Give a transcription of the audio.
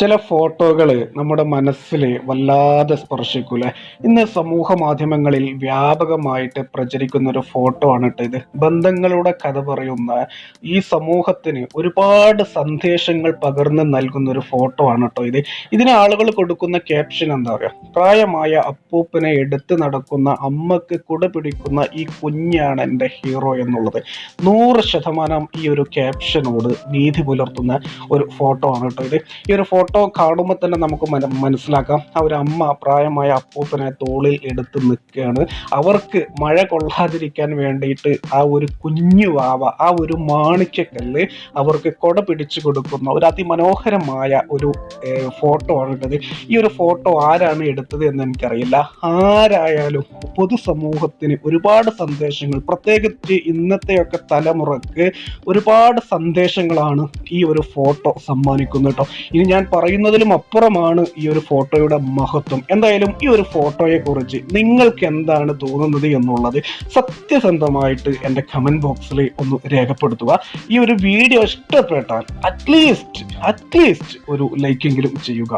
ചില ഫോട്ടോകൾ നമ്മുടെ മനസ്സിൽ വല്ലാതെ സ്പർശിക്കൂലേ? ഇന്ന് സമൂഹ മാധ്യമങ്ങളിൽ വ്യാപകമായിട്ട് പ്രചരിക്കുന്ന ഒരു ഫോട്ടോ ആണ് ഇത് ബന്ധങ്ങളുടെ കഥ പറയുന്ന ഈ സമൂഹത്തിന് ഒരുപാട് സന്ദേശങ്ങൾ പകർന്ന് നൽകുന്ന ഒരു ഫോട്ടോ ആണ് കേട്ടോ ഇത്. ഇതിന് ആളുകൾ കൊടുക്കുന്ന ക്യാപ്ഷൻ എന്താ പറയുക പ്രായമായ അപ്പൂപ്പനെ എടുത്ത് നടക്കുന്ന അമ്മയ്ക്ക് കുട പിടിക്കുന്ന ഈ കുഞ്ഞാണ് എന്റെ ഹീറോ എന്നുള്ളത്. നൂറ് ശതമാനം ഈ ഒരു ക്യാപ്ഷനോട് നീതി പുലർത്തുന്ന ഒരു ഫോട്ടോ ആണ് കേട്ടോ ഇത്. ഈ ഒരു ഫോട്ടോ കാണുമ്പോൾ തന്നെ നമുക്ക് മന- മനസ്സിലാക്കാം. ആ ഒരു അമ്മ പ്രായമായ അപ്പൂപ്പനെ തോളിൽ എടുത്ത് നിൽക്കുകയാണ്. അവർക്ക് മഴ കൊള്ളാതിരിക്കാൻ വേണ്ടിയിട്ട് ആ ഒരു കുഞ്ഞു വാവ ആ ഒരു മാണിക്യക്കല്ല് അവർക്ക് കൊട പിടിച്ചു കൊടുക്കുന്ന ഒരു അതിമനോഹരമായ ഒരു ഫോട്ടോ ആണ് ഈ ഒരു ഫോട്ടോ ആരാണ് എടുത്തത് എന്ന് എനിക്കറിയില്ല. ആരായാലും പൊതുസമൂഹത്തിന് ഒരുപാട് സന്ദേശങ്ങൾ പ്രത്യേകിച്ച് ഇന്നത്തെയൊക്കെ തലമുറയ്ക്ക് ഒരുപാട് സന്ദേശങ്ങളാണ് ഈ ഒരു ഫോട്ടോ സമ്മാനിക്കുന്നത് കേട്ടോ ഇനി ഞാൻ പറയുന്നതിലും അപ്പുറമാണ് ഈ ഒരു ഫോട്ടോയുടെ മഹത്വം. എന്തായാലും ഈ ഒരു ഫോട്ടോയെ കുറിച്ച് നിങ്ങൾക്ക് എന്താണ് തോന്നുന്നത് എന്നുള്ളത് സത്യസന്ധമായിട്ട് എന്റെ കമന്റ് ബോക്സിൽ ഒന്ന് രേഖപ്പെടുത്തുക. ഈ ഒരു വീഡിയോ ഇഷ്ടപ്പെട്ടാൽ അറ്റ്ലീസ്റ്റ് അറ്റ്ലീസ്റ്റ് ഒരു ലൈക്കെങ്കിലും ചെയ്യുക.